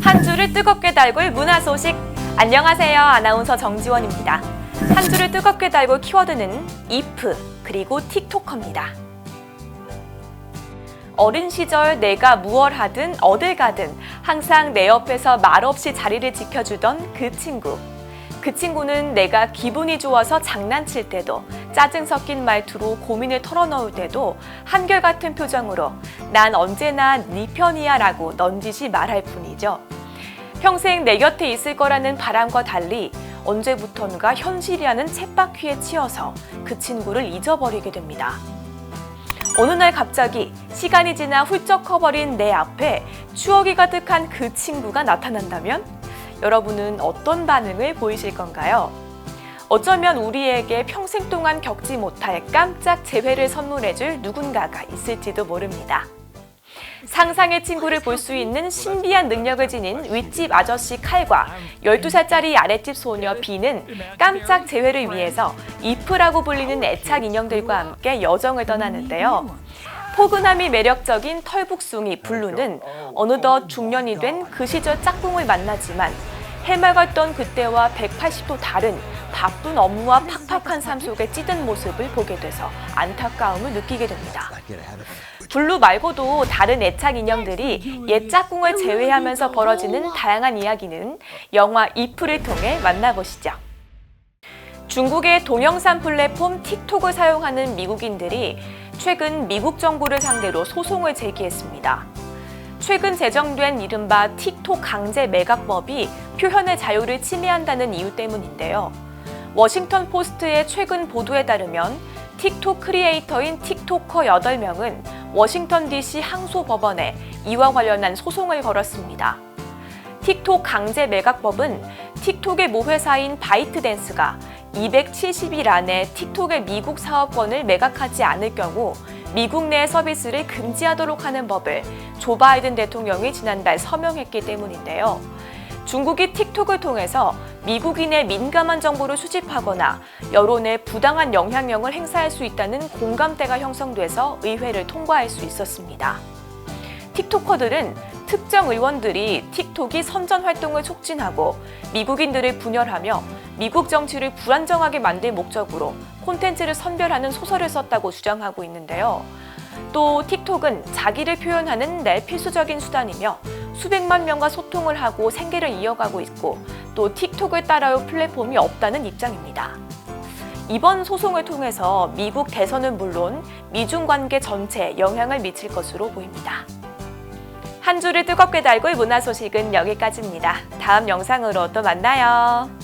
한 줄을 뜨겁게 달굴 문화 소식. 안녕하세요. 아나운서 정지원입니다. 한 줄을 뜨겁게 달굴 키워드는 if 그리고 틱토커입니다. 어린 시절 내가 무얼 하든 어딜 가든 항상 내 옆에서 말없이 자리를 지켜주던 그 친구. 그 친구는 내가 기분이 좋아서 장난칠 때도 짜증 섞인 말투로 고민을 털어놓을 때도 한결같은 표정으로 난 언제나 네 편이야 라고 넌지시 말할 뿐이죠. 평생 내 곁에 있을 거라는 바람과 달리 언제부턴가 현실이라는 쳇바퀴에 치여서 그 친구를 잊어버리게 됩니다. 어느 날 갑자기 시간이 지나 훌쩍 커버린 내 앞에 추억이 가득한 그 친구가 나타난다면 여러분은 어떤 반응을 보이실 건가요? 어쩌면 우리에게 평생 동안 겪지 못할 깜짝 재회를 선물해줄 누군가가 있을지도 모릅니다. 상상의 친구를 볼 수 있는 신비한 능력을 지닌 윗집 아저씨 칼과 12살짜리 아랫집 소녀 비는 깜짝 재회를 위해서 이프라고 불리는 애착 인형들과 함께 여정을 떠나는데요. 포근함이 매력적인 털북숭이 블루는 어느덧 중년이 된 그 시절 짝꿍을 만나지만 해맑았던 그때와 180도 다른 바쁜 업무와 팍팍한 삶 속에 찌든 모습을 보게 돼서 안타까움을 느끼게 됩니다. 블루 말고도 다른 애착 인형들이 옛 짝꿍을 제외하면서 벌어지는 다양한 이야기는 영화 이프를 통해 만나보시죠. 중국의 동영상 플랫폼 틱톡을 사용하는 미국인들이 최근 미국 정부를 상대로 소송을 제기했습니다. 최근 제정된 이른바 틱톡 강제 매각법이 표현의 자유를 침해한다는 이유 때문인데요. 워싱턴 포스트의 최근 보도에 따르면 틱톡 크리에이터인 틱토커 8명은 워싱턴 DC 항소 법원에 이와 관련한 소송을 걸었습니다. 틱톡 강제 매각법은 틱톡의 모회사인 바이트댄스가 270일 안에 틱톡의 미국 사업권을 매각하지 않을 경우 미국 내 서비스를 금지하도록 하는 법을 조 바이든 대통령이 지난달 서명했기 때문인데요. 중국이 틱톡을 통해서 미국인의 민감한 정보를 수집하거나 여론에 부당한 영향력을 행사할 수 있다는 공감대가 형성돼서 의회를 통과할 수 있었습니다. 틱토커들은 특정 의원들이 틱톡이 선전 활동을 촉진하고 미국인들을 분열하며 미국 정치를 불안정하게 만들 목적으로 콘텐츠를 선별하는 소설을 썼다고 주장하고 있는데요. 또 틱톡은 자기를 표현하는 내 필수적인 수단이며 수백만 명과 소통을 하고 생계를 이어가고 있고 또 틱톡을 따라올 플랫폼이 없다는 입장입니다. 이번 소송을 통해서 미국 대선은 물론 미중 관계 전체에 영향을 미칠 것으로 보입니다. 한 줄을 뜨겁게 달굴 문화 소식은 여기까지입니다. 다음 영상으로 또 만나요.